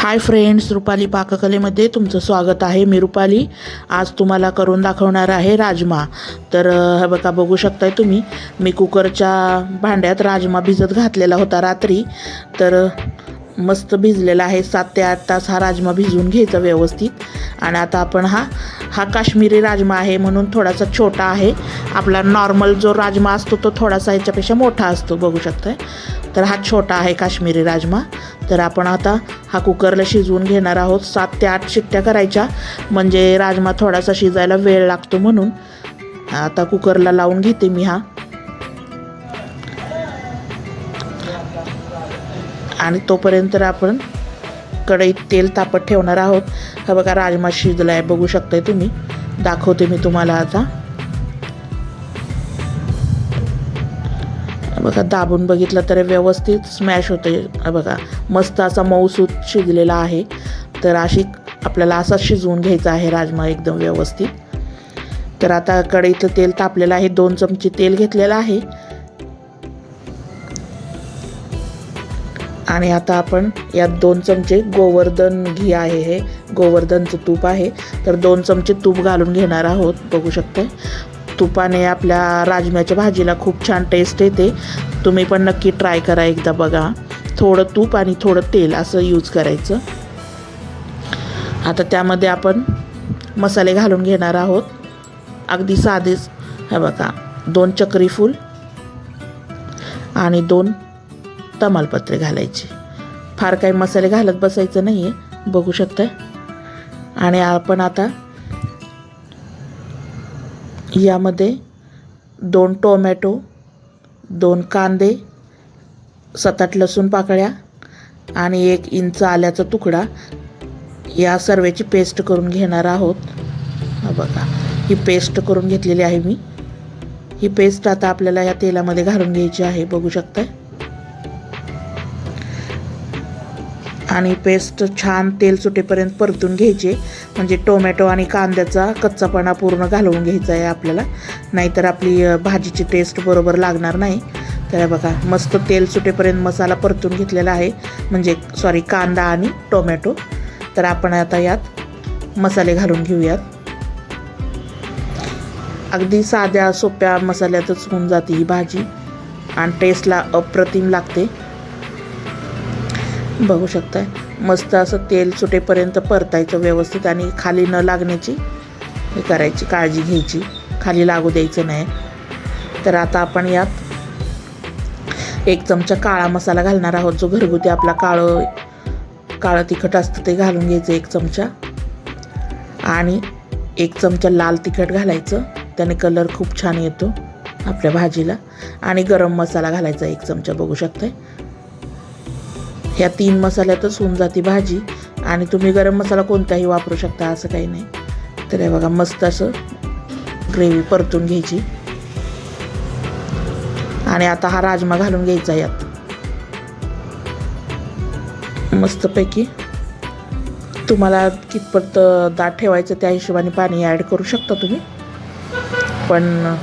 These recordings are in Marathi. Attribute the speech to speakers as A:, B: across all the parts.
A: हाय फ्रेंड्स रुपाली पाककलेमध्ये तुमचं स्वागत आहे. मी रुपाली. आज तुम्हाला करून दाखवणार आहे राजमा. तर हे बघा बघू शकताय तुम्ही. मी कुकरच्या भांड्यात राजमा भिजत घातलेला होता रात्री. तर मस्त भिजलेला आहे. सात ते आठ तास हा राजमा भिजवून घ्यायचा व्यवस्थित. आणि आता आपण हा हा काश्मीरी राजमा आहे म्हणून थोडासा छोटा आहे. आपला नॉर्मल जो राजमा असतो तो थोडासा ह्याच्यापेक्षा मोठा असतो बघू शकताय. तर हा छोटा आहे काश्मीरी राजमा. तर आपण आता हा कुकरला शिजवून घेणार आहोत. सात ते आठ शिट्ट्या करायच्या. म्हणजे राजमा थोडासा शिजायला वेळ लागतो म्हणून. आता कुकरला लावून घेते मी हा. आणि तोपर्यंत आपण कढईत तेल तापत ठेवणार आहोत. हा बघा राजमा शिजला आहे बघू शकताय तुम्ही. दाखवते मी तुम्हाला आता. बघा दाबून बघितलं तर व्यवस्थित स्मॅश होते बघा मस्त असा मऊसूत शिजलेला आहे. तर अशी आपल्याला असा शिजवून घ्यायचा आहे राजमा एकदम व्यवस्थित. तर आता कढईतलं तेल तापलेलं आहे. दोन चमचे तेल घेतलेलं आहे. आणि आता आपण यात दोन चमचे गोवर्धन घी आहे हे. गोवर्धनचं तूप आहे. तर दोन चमचे तूप घालून घेणार आहोत. बघू शकते तुपाने आपल्या राजम्याच्या भाजीला खूप छान टेस्ट येते. तुम्ही पण नक्की ट्राय करा एकदा बघा. थोडं तूप आणि थोडं तेल असं यूज करायचं. आता त्यामध्ये आपण मसाले घालून घेणार आहोत. अगदी साधेच. हे बघा. दोन चक्रीफूल आणि दोन तमालपत्रे घालायचे. फार काही मसाले घालत बसायचं नाही आहे बघू शकता आणि आपण आता यामध्ये दोन टोमॅटो दोन कांदे सात आठ लसूण पाकळ्या आणि एक इंच आल्याचा तुकडा या सर्वेची पेस्ट करून घेणार आहोत. बघा ही पेस्ट करून घेतलेली आहे मी. ही पेस्ट आता आपल्याला या तेलामध्ये घालून घ्यायची आहे. बघू शकताय. आणि पेस्ट छान तेल सुटेपर्यंत परतून घ्यायचे. म्हणजे टोमॅटो आणि कांद्याचा कच्चापणा पूर्ण घालवून घ्यायचा आहे आपल्याला. नाहीतर आपली भाजीची टेस्ट बरोबर लागणार नाही. तर बघा मस्त तेल सुटेपर्यंत मसाला परतून घेतलेला आहे. म्हणजे सॉरी कांदा आणि टोमॅटो. तर आपण आता यात मसाले घालून घेऊयात. अगदी साध्या सोप्या मसाल्यातच होऊन जाते ही भाजी. आणि टेस्टला अप्रतिम लागते. बघू शकताय. मस्त असं तेल सुटेपर्यंत परतायचं व्यवस्थित आणि खाली न लागण्याची हे करायची काळजी घ्यायची. खाली लागू द्यायचं नाही. तर आता आपण यात एक चमचा काळा मसाला घालणार आहोत. जो घरगुती आपला काळं काळं तिखट असतं ते घालून घ्यायचं एक चमचा. आणि एक चमचा लाल तिखट घालायचं. त्याने कलर खूप छान येतो आपल्या भाजीला. आणि गरम मसाला घालायचा एक चमचा. बघू शकताय? ह्या तीन मसाल्यातच होऊन जाते भाजी. आणि तुम्ही गरम मसाला कोणताही वापरू शकता असं काही नाही. तर हे बघा मस्त असं ग्रेव्ही परतून घ्यायची. आणि आता हा राजमा घालून घ्यायचा यात. मस्तपैकी. तुम्हाला कितपत दाट ठेवायचं त्या हिशोबाने पाणी ॲड करू शकता तुम्ही. पण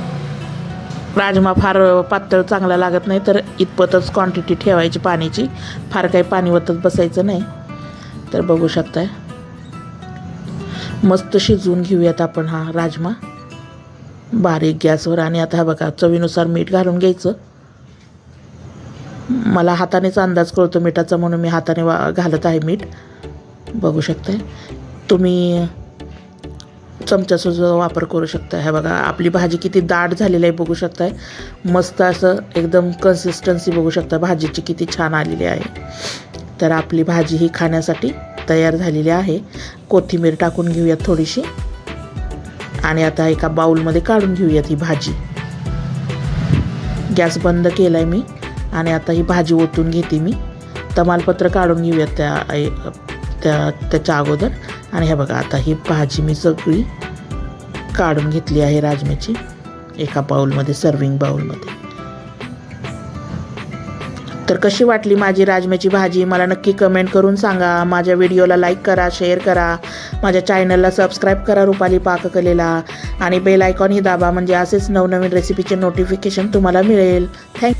A: राजमा फार पातळ चांगला लागत नाही तर इतपतच क्वांटिटी ठेवायची पाण्याची. फार काही पाणी वतच बसायचं नाही. तर बघू शकताय. मस्त शिजवून घेऊयात आपण हा राजमा. बारीक गॅसवर आणि आता हा बघा चवीनुसार मीठ घालून घ्यायचं. मला हातानेच अंदाज कळतो मिठाचा म्हणून मी हाताने वा घालत आहे मीठ. बघू शकताय. तुम्ही चमच्याचा सुद्धा वापर करू शकता हे बघा आपली भाजी किती दाट झालेली आहे बघू शकताय. मस्त असं एकदम कन्सिस्टन्सी बघू शकता भाजीची किती छान आलेली आहे. तर आपली भाजी ही खाण्यासाठी तयार झालेली आहे. कोथिंबीर टाकून घेऊयात थोडीशी. आणि आता एका बाऊलमध्ये काढून घेऊयात ही भाजी. गॅस बंद केला आहे मी. आणि आता ही भाजी ओतून घेते मी. तमालपत्र काढून घेऊयात त्या त्या त्याच्या अगोदर. आणि हे बघा आता ही भाजी मी सगळी काढून घेतली आहे राजम्याची एका बाऊलमध्ये सर्विंग बाऊलमध्ये. तर कशी वाटली माझी राजम्याची भाजी? मला नक्की कमेंट करून सांगा. माझ्या व्हिडिओला लाईक करा शेअर करा. माझ्या चॅनलला सबस्क्राईब करा रुपाली पाककलेला. आणि बेल आयकॉनही दाबा म्हणजे असेच नवनवीन रेसिपीचे नोटिफिकेशन तुम्हाला मिळेल. थँक